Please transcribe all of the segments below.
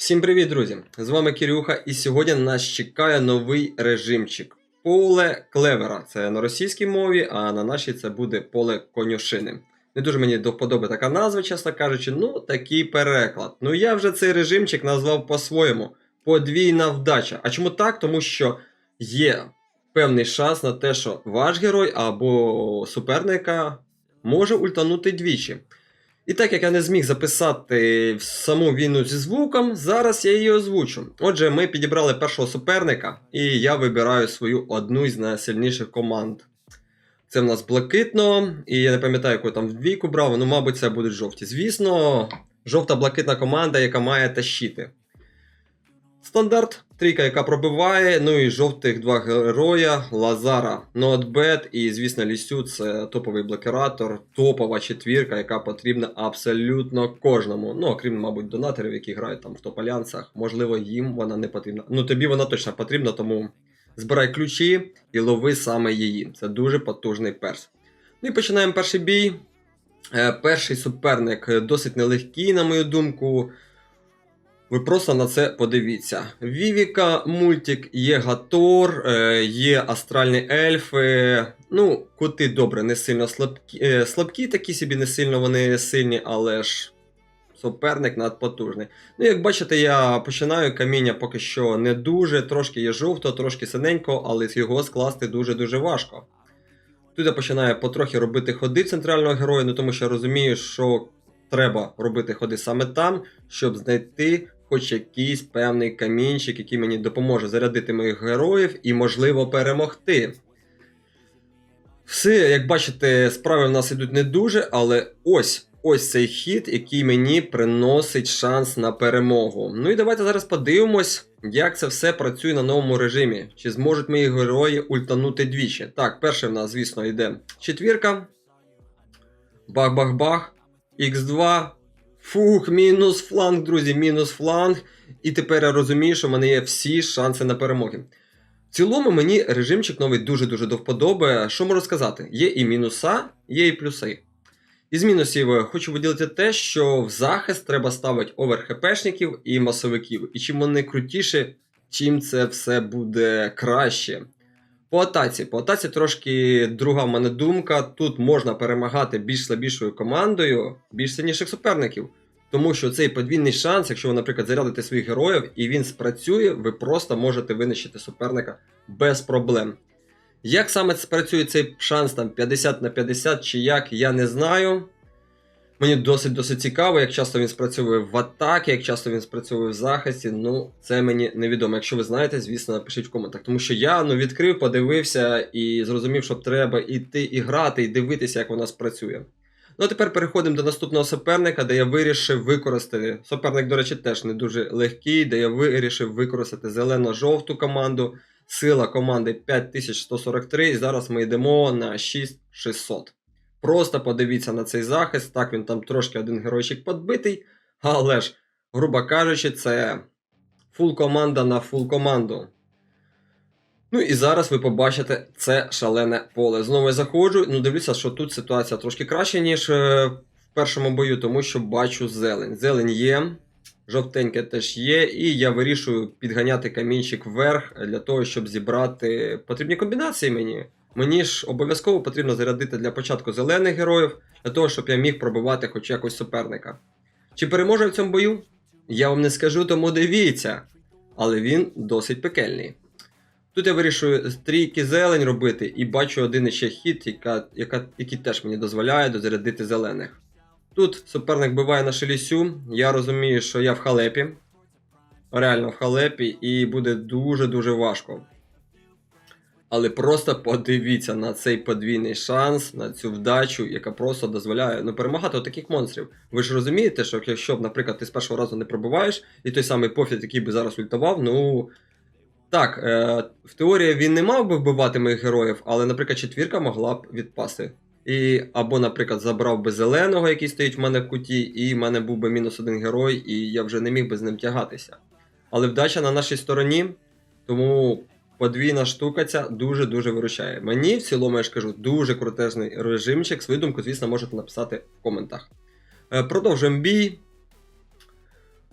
Всім привіт, друзі! З вами Кирюха, і сьогодні нас чекає новий режимчик. Поле клевера. Це на російській мові, а на нашій це буде поле конюшини. Не дуже мені до така назва, чесно кажучи, ну такий переклад. Ну я вже цей режимчик назвав по-своєму. Подвійна вдача. А чому так? Тому що є певний шанс на те, що ваш герой або суперника може ультанути двічі. І так як я не зміг записати саму війну зі звуком, зараз я її озвучу. Отже, ми підібрали першого суперника, і я вибираю свою одну із найсильніших команд. Це в нас блакитно, і я не пам'ятаю, яку там двійку брав, ну, мабуть, це будуть жовті. Звісно, жовта-блакитна команда, яка має тащити. Стандарт, трійка, яка пробиває, ну і жовтих два героя, Лазара, Ноутбет і, звісно, Лісю це топовий блокератор, топова четвірка, яка потрібна абсолютно кожному. Ну, окрім, мабуть, донаторів, які грають там в топ-альянсах. Можливо, їм вона не потрібна. Ну, тобі вона точно потрібна, тому збирай ключі і лови саме її. Це дуже потужний перс. Ну і починаємо перший бій. Е, Перший суперник досить нелегкий, на мою думку. Ви просто на це подивіться. Вівіка, мультик, є Гатор, е, є астральні ельфи. Ну, коти добре, не сильно слабкі, е, слабкі такі собі, не сильно вони сильні, але ж суперник надпотужний. Ну, як бачите, я починаю каміння поки що не дуже, трошки є жовто, трошки синенько, але його скласти дуже-дуже важко. Тут я починаю потрохи робити ходи центрального героя, ну тому що я розумію, що треба робити ходи саме там, щоб знайти хоч якийсь певний камінчик, який мені допоможе зарядити моїх героїв і, можливо, перемогти. Все, як бачите, справи в нас ідуть не дуже, але ось ось цей хід, який мені приносить шанс на перемогу. Ну і давайте зараз подивимось, як це все працює на новому режимі. Чи зможуть мої герої ультанути двічі. Так, перше в нас, звісно, йде четвірка. Бах-бах-бах. Х2. Фух, мінус фланг, друзі, мінус фланг. І тепер я розумію, що в мене є всі шанси на перемоги. В цілому мені режимчик новий дуже-дуже до вподоби. Що можу сказати? Є і мінуса, є і плюси. Із мінусів хочу виділити те, що в захист треба ставити овер-хпшників і масовиків. І чим вони крутіші, чим це все буде краще. По атаці. По атаці трошки друга в мене думка. Тут можна перемагати більш слабішою командою, більш сильніших суперників. Тому що цей подвійний шанс, якщо ви, наприклад, зарядите своїх героїв і він спрацює, ви просто можете винищити суперника без проблем. Як саме спрацює цей шанс там 50 на 50 чи як, я не знаю. Мені досить досить цікаво, як часто він спрацьовує в атакі, як часто він спрацьовує в захисті. Ну, це мені невідомо. Якщо ви знаєте, звісно, напишіть в коментах. Тому що я ну, відкрив, подивився і зрозумів, що треба іти і грати, і дивитися, як вона спрацює. Ну а тепер переходимо до наступного суперника, де я вирішив використати. Суперник, до речі, теж не дуже легкий, де я вирішив використати зелено-жовту команду. Сила команди 5143, і зараз ми йдемо на 6600. Просто подивіться на цей захист. Так, він там трошки один геройчик подбитий, але ж, грубо кажучи, це фул команда на фул команду. Ну і зараз ви побачите це шалене поле. Знову я заходжу, ну дивлюся, що тут ситуація трошки краще, ніж е, в першому бою, тому що бачу зелень. Зелень є, жовтеньке теж є, і я вирішую підганяти камінчик вверх для того, щоб зібрати потрібні комбінації мені. Мені ж обов'язково потрібно зарядити для початку зелених героїв, для того, щоб я міг пробивати хоч якось суперника. Чи переможе в цьому бою? Я вам не скажу, тому дивіться. Але він досить пекельний. Тут я вирішую стрійки зелень робити і бачу один ще хід, яка, яка, який теж мені дозволяє дозарядити зелених. Тут суперник биває на шелісю, я розумію, що я в халепі. Реально в халепі, і буде дуже-дуже важко. Але просто подивіться на цей подвійний шанс, на цю вдачу, яка просто дозволяє ну, перемагати таких монстрів. Ви ж розумієте, що якщо, наприклад, ти з першого разу не пробиваєш, і той самий пофіт, який би зараз ультував, ну. Так, е, в теорії він не мав би вбивати моїх героїв, але, наприклад, четвірка могла б відпасти. І, або, наприклад, забрав би зеленого, який стоїть в мене в куті, і в мене був би мінус один герой, і я вже не міг би з ним тягатися. Але вдача на нашій стороні, тому подвійна штука ця дуже-дуже виручає. Мені в цілому, я ж кажу, дуже крутезний режимчик. Свою думку, звісно, можете написати в коментах. Е, продовжуємо бій.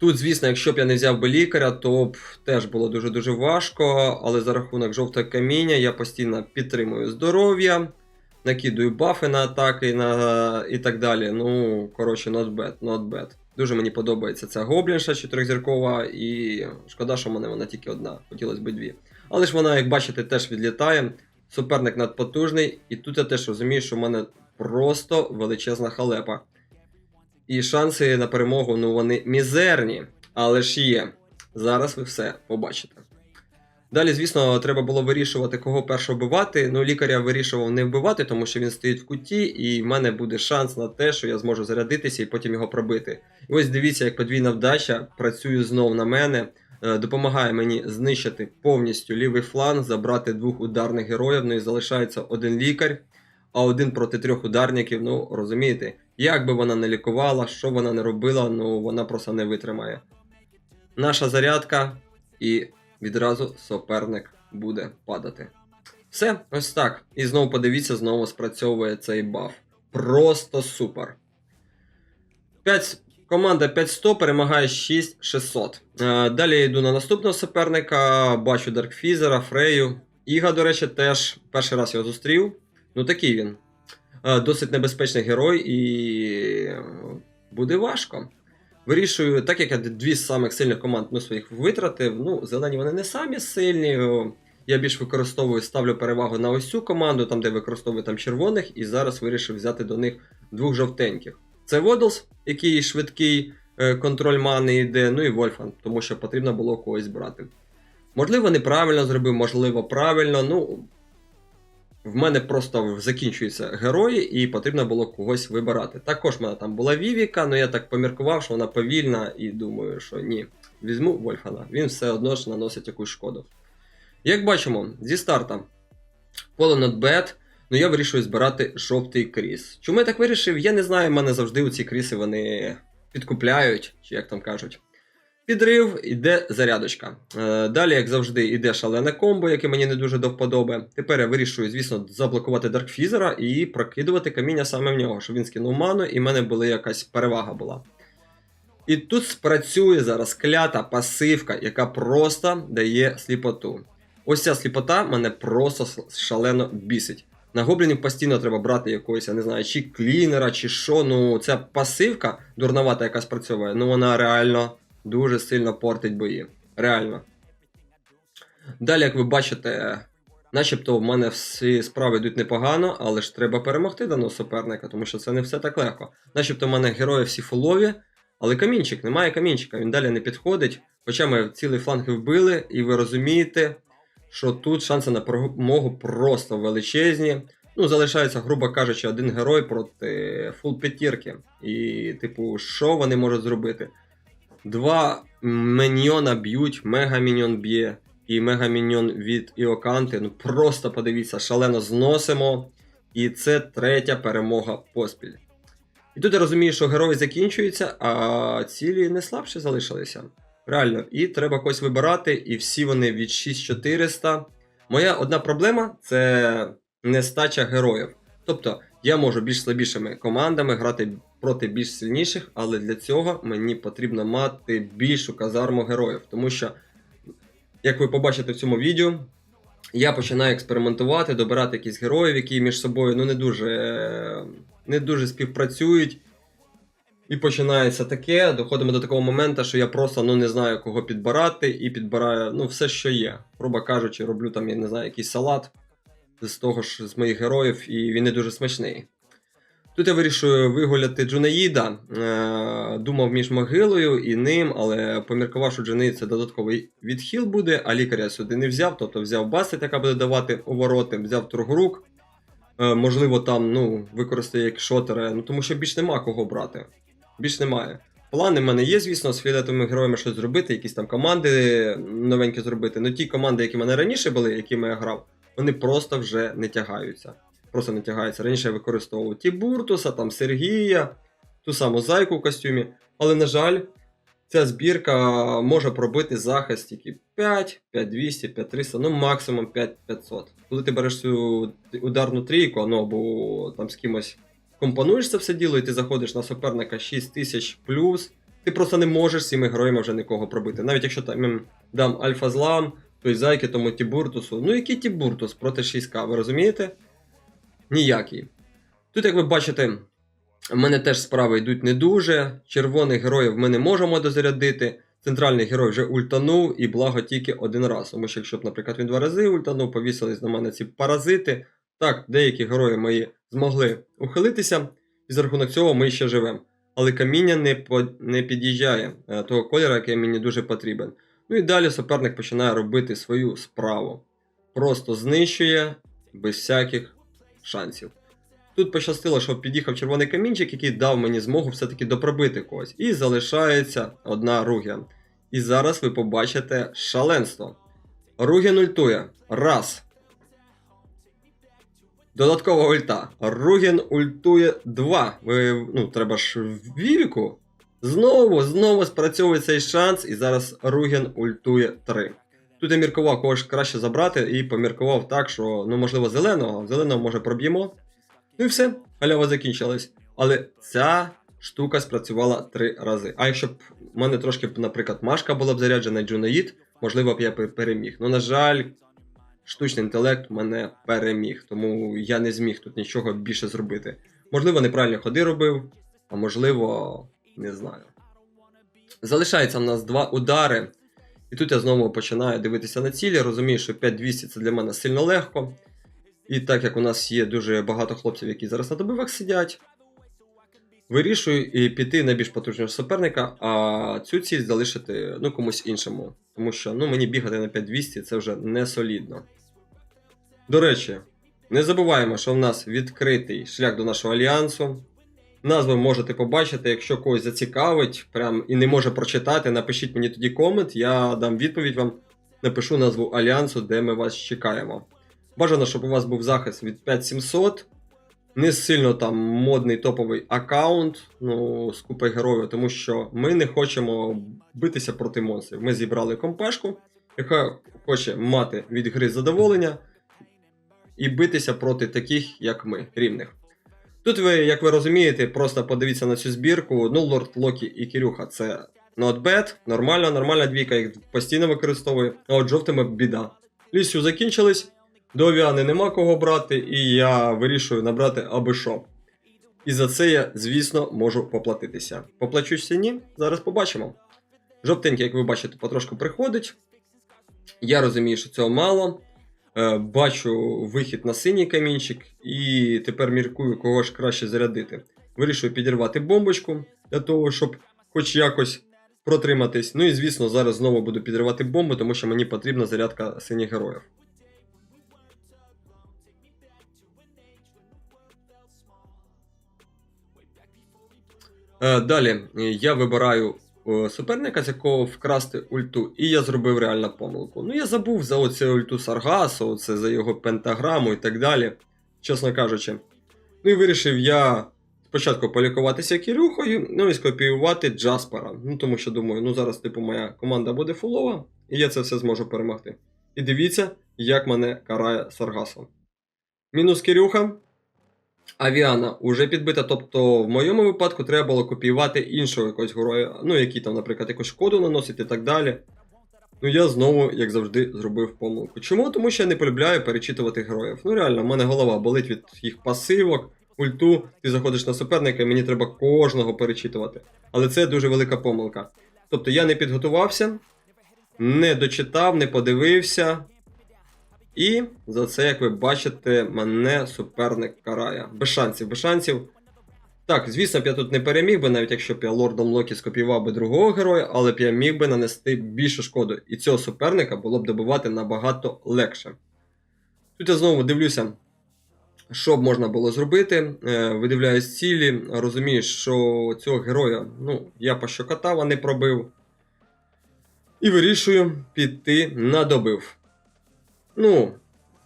Тут, звісно, якщо б я не взяв би лікаря, то б теж було дуже-дуже важко, але за рахунок жовтого каміння я постійно підтримую здоров'я, накидую бафи на атаки на... і так далі. Ну, коротше, not bad, not bad. Дуже мені подобається ця гоблінша чотирьохзіркова, і шкода, що в мене вона тільки одна, хотілося б дві. Але ж вона, як бачите, теж відлітає. Суперник надпотужний, і тут я теж розумію, що в мене просто величезна халепа. І шанси на перемогу, ну вони мізерні, але ж є. Зараз ви все побачите. Далі, звісно, треба було вирішувати, кого першого вбивати. Ну, лікаря вирішував не вбивати, тому що він стоїть в куті, і в мене буде шанс на те, що я зможу зарядитися і потім його пробити. І ось дивіться, як подвійна вдача працює знов на мене, е, допомагає мені знищити повністю лівий фланг, забрати двох ударних героїв. Ну і залишається один лікар, а один проти трьох ударників. Ну, розумієте, як би вона не лікувала, що вона не робила, ну вона просто не витримає. Наша зарядка і відразу суперник буде падати. Все, ось так. І знову подивіться, знову спрацьовує цей баф. Просто супер. 5, команда 500 перемагає 6600. Е, далі я йду на наступного суперника. Бачу Даркфізера, Фрею. Іга, до речі, теж перший раз його зустрів. Ну такий він. Е, досить небезпечний герой і е, буде важко. Вирішую, так як я дві з самих сильних команд ну, своїх витратив. Ну, зелені вони не самі сильні. Я більш використовую, ставлю перевагу на ось цю команду, там де використовую там червоних, і зараз вирішив взяти до них двох жовтеньких. Це Водолс, який швидкий е, контроль мани йде, ну і Вольфан, тому що потрібно було когось брати. Можливо, неправильно зробив, можливо, правильно. Ну, в мене просто закінчуються герої, і потрібно було когось вибирати. Також в мене там була Вівіка, але я так поміркував, що вона повільна, і думаю, що ні. Візьму Вольфана, він все одно ж наносить якусь шкоду. Як бачимо, зі старта поле bad, ну я вирішую збирати жовтий кріс. Чому я так вирішив? Я не знаю, мене завжди у ці кріси вони підкупляють, чи як там кажуть. Підрив, іде зарядочка. Е, Далі, як завжди, іде шалене комбо, яке мені не дуже до вподоби. Тепер я вирішую, звісно, заблокувати Даркфізера і прокидувати каміння саме в нього, щоб він скинув ману, і в мене була якась перевага була. І тут спрацює зараз клята пасивка, яка просто дає сліпоту. Ось ця сліпота мене просто шалено бісить. На гоблінів постійно треба брати якогось, я не знаю, чи клінера, чи що. Ну, ця пасивка дурновата, яка спрацьовує, ну вона реально дуже сильно портить бої. Реально. Далі, як ви бачите, начебто в мене всі справи йдуть непогано, але ж треба перемогти даного суперника, тому що це не все так легко. Начебто в мене герої всі фулові, але камінчик, немає камінчика, він далі не підходить. Хоча ми цілий фланг вбили, і ви розумієте, що тут шанси на перемогу просто величезні. Ну, залишається, грубо кажучи, один герой проти фул п'ятірки. І, типу, що вони можуть зробити? Два міньйона б'ють, мегаміньйон б'є і мегаміньйон від Іоканти. Ну просто подивіться, шалено зносимо. І це третя перемога поспіль. І тут я розумію, що герої закінчуються, а цілі не слабше залишилися. Реально, і треба когось вибирати, і всі вони від 6400. Моя одна проблема це нестача героїв. Тобто я можу більш слабішими командами грати проти більш сильніших, але для цього мені потрібно мати більшу казарму героїв. Тому що, як ви побачите в цьому відео, я починаю експериментувати, добирати якісь героїв, які між собою ну, не, дуже, не дуже співпрацюють. І починається таке, доходимо до такого моменту, що я просто ну, не знаю, кого підбирати, і підбираю ну, все, що є. Грубо кажучи, роблю там, я не знаю, якийсь салат з того ж з моїх героїв, і він не дуже смачний. Тут я вирішую вигуляти Джунаїда. Е, думав між могилою і ним, але поміркував, що Джунаїд це додатковий відхил буде, а лікаря сюди не взяв, тобто взяв Басет, яка буде давати увороти, взяв Тургрук. Е, можливо, там ну, використає як шотера, ну тому що більш нема кого брати. Більш немає. Плани в мене є, звісно, з фіолетовими героями щось зробити, якісь там команди новенькі зробити. Ну ті команди, які в мене раніше були, якими я грав, вони просто вже не тягаються. Просто не тягаються. Раніше я використовував ті Буртуса, там Сергія, ту саму зайку в костюмі. Але, на жаль, ця збірка може пробити захист тільки 5, 5200, 5300, ну максимум 5500. Коли ти береш цю ударну трійку, ну або там з кимось компонуєш це все діло, і ти заходиш на суперника 6000 плюс, ти просто не можеш з цими героями вже нікого пробити. Навіть якщо там дам Альфа Злам, той зайки, тому Тібуртусу. Ну який Тібуртус проти 6К, ви розумієте? Ніякий. Тут, як ви бачите, в мене теж справи йдуть не дуже. Червоних героїв ми не можемо дозарядити. Центральний герой вже ультанув і благо тільки один раз. Тому що якщо б, наприклад, він два рази ультанув, повісились на мене ці паразити. Так, деякі герої мої змогли ухилитися, і за рахунок цього ми ще живемо. Але каміння не, по, не під'їжджає е, того кольору, який мені дуже потрібен. Ну і далі суперник починає робити свою справу. Просто знищує без всяких шансів. Тут пощастило, що під'їхав червоний камінчик, який дав мені змогу все-таки допробити когось. І залишається одна Ругія. І зараз ви побачите шаленство. Ругін ультує. Раз. Додаткова ульта. Ругін ультує 2. Ви, ну, треба ж в Вівіку. Знову, знову спрацьовує цей шанс, і зараз Ругін ультує 3. Тут я міркував, кого ж краще забрати, і поміркував так, що, ну, можливо, зеленого. Зеленого може проб'ємо. Ну і все, халява закінчилась. Але ця штука спрацювала три рази. А якщо б в мене трошки, наприклад, Машка була б заряджена Джунаїд, можливо б я переміг. Ну, на жаль, штучний інтелект мене переміг, тому я не зміг тут нічого більше зробити. Можливо, неправильні ходи робив, а можливо, не знаю. Залишається в нас два удари. І тут я знову починаю дивитися на цілі, розумію, що 5200 це для мене сильно легко. І так як у нас є дуже багато хлопців, які зараз на добивах сидять, вирішую і піти на більш потужного суперника, а цю ціль залишити ну, комусь іншому. Тому що ну, мені бігати на 5200 це вже не солідно. До речі, не забуваємо, що в нас відкритий шлях до нашого альянсу. Назву можете побачити, якщо когось зацікавить прям і не може прочитати, напишіть мені тоді комент, я дам відповідь вам, напишу назву альянсу, де ми вас чекаємо. Бажано, щоб у вас був захист від 5700. Не сильно там модний топовий аккаунт, ну, з купою героїв, тому що ми не хочемо битися проти монстрів. Ми зібрали компешку, яка хоче мати від гри задоволення і битися проти таких, як ми, рівних. Тут ви, як ви розумієте, просто подивіться на цю збірку. Ну, Лорд Локі і Кирюха це not bad, нормально, нормальна двійка, їх постійно використовую. А от жовтими біда. Лісю закінчились. До Овіани нема кого брати, і я вирішую набрати аби що. І за це я, звісно, можу поплатитися. Поплачуся ні, зараз побачимо. Жовтенький, як ви бачите, потрошку приходить. Я розумію, що цього мало. Е, бачу вихід на синій камінчик, і тепер міркую, кого ж краще зарядити. Вирішую підірвати бомбочку для того, щоб хоч якось протриматись. Ну і звісно, зараз знову буду підривати бомбу, тому що мені потрібна зарядка синіх героїв. Е, Далі я вибираю суперника, з якого вкрасти ульту, і я зробив реально помилку. Ну, я забув за оце ульту Саргасу, оце за його пентаграму і так далі, чесно кажучи. Ну і вирішив я спочатку полікуватися Кірюхою, ну і скопіювати Джаспера. Ну, тому що думаю, ну зараз, типу, моя команда буде фулова, і я це все зможу перемогти. І дивіться, як мене карає Саргасом. Мінус Кірюха. Авіана уже підбита, тобто в моєму випадку треба було копіювати іншого якогось героя, ну який там, наприклад, якусь шкоду наносить і так далі. Ну я знову, як завжди, зробив помилку. Чому? Тому що я не полюбляю перечитувати героїв. Ну реально, в мене голова болить від їх пасивок, ульту, ти заходиш на суперника, і мені треба кожного перечитувати. Але це дуже велика помилка. Тобто я не підготувався, не дочитав, не подивився. І за це, як ви бачите, мене суперник карає. Без шансів, без шансів. Так, звісно б я тут не переміг би, навіть якщо б я лордом Локі скопіював би другого героя, але б я міг би нанести більшу шкоду. І цього суперника було б добивати набагато легше. Тут я знову дивлюся, що б можна було зробити. Е, видивляюсь цілі, розумію, що цього героя ну, я пощокотав, а не пробив. І вирішую піти на добив. Ну,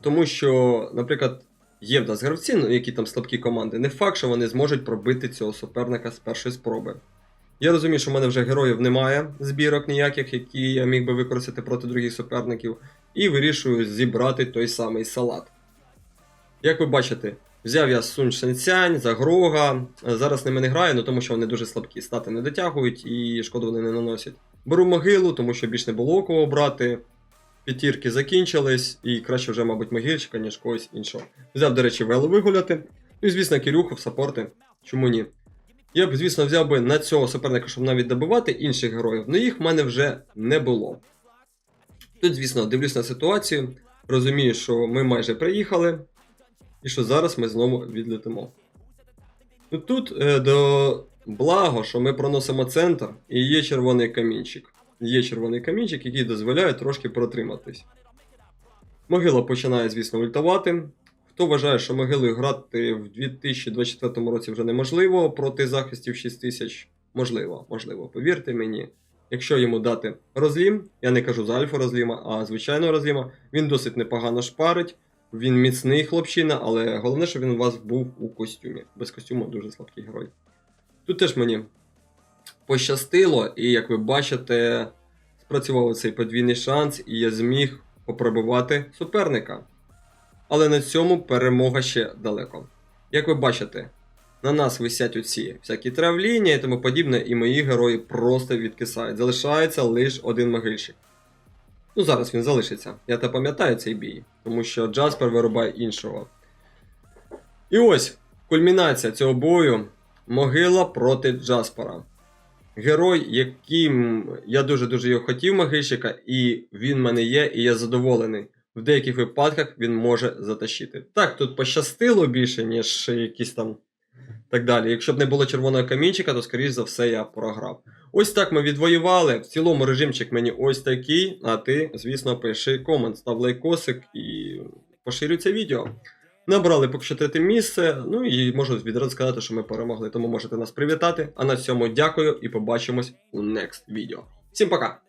тому що, наприклад, є в нас гравці, ну, які там слабкі команди, не факт, що вони зможуть пробити цього суперника з першої спроби. Я розумію, що в мене вже героїв немає, збірок ніяких, які я міг би використати проти других суперників, і вирішую зібрати той самий салат. Як ви бачите, Взяв я Сунь Шенсянь, Загрога. Зараз ними не граю, ну тому що вони дуже слабкі. Стати не дотягують і шкоду вони не наносять. Беру могилу, тому що більш не було кого брати. П'ятірки закінчились, і краще вже, мабуть, могильчика, ніж когось іншого. Взяв, до речі, вело вигуляти. Ну і, звісно, Кирюху в саппорти. Чому ні? Я б, звісно, взяв би на цього суперника, щоб навіть добивати інших героїв, але їх в мене вже не було. Тут, звісно, дивлюсь на ситуацію, розумію, що ми майже приїхали, і що зараз ми знову відлетимо. Ну, Тут е, до благо, що ми проносимо центр і є червоний камінчик. Є червоний камінчик, який дозволяє трошки протриматись. Могила починає, звісно, ультувати. Хто вважає, що могилою грати в 2024 році вже неможливо проти захистів 6000? Можливо, можливо, повірте мені. Якщо йому дати розлім, я не кажу за альфа розліма, а звичайного розліма, він досить непогано шпарить, він міцний хлопчина, але головне, щоб він у вас був у костюмі. Без костюму дуже слабкий герой. Тут теж мені пощастило, і як ви бачите, спрацював цей подвійний шанс, і я зміг попробувати суперника. Але на цьому перемога ще далеко. Як ви бачите, на нас висять оці всякі травління і тому подібне, і мої герої просто відкисають. Залишається лише один могильщик. Ну, зараз він залишиться. Я та пам'ятаю цей бій, тому що Джаспер вирубає іншого. І ось кульмінація цього бою: могила проти Джаспера. Герой, яким я дуже-дуже його хотів, могильщика, і він в мене є, і я задоволений. В деяких випадках він може затащити. Так, тут пощастило більше, ніж якісь там так далі. Якщо б не було червоного камінчика, то скоріш за все я програв. Ось так ми відвоювали. В цілому режимчик мені ось такий. А ти, звісно, пиши комент, став лайкосик і поширюй це відео. Набрали третє місце. Ну і можу відразу сказати, що ми перемогли. Тому можете нас привітати. А на цьому дякую і побачимось у next відео. Всім пока!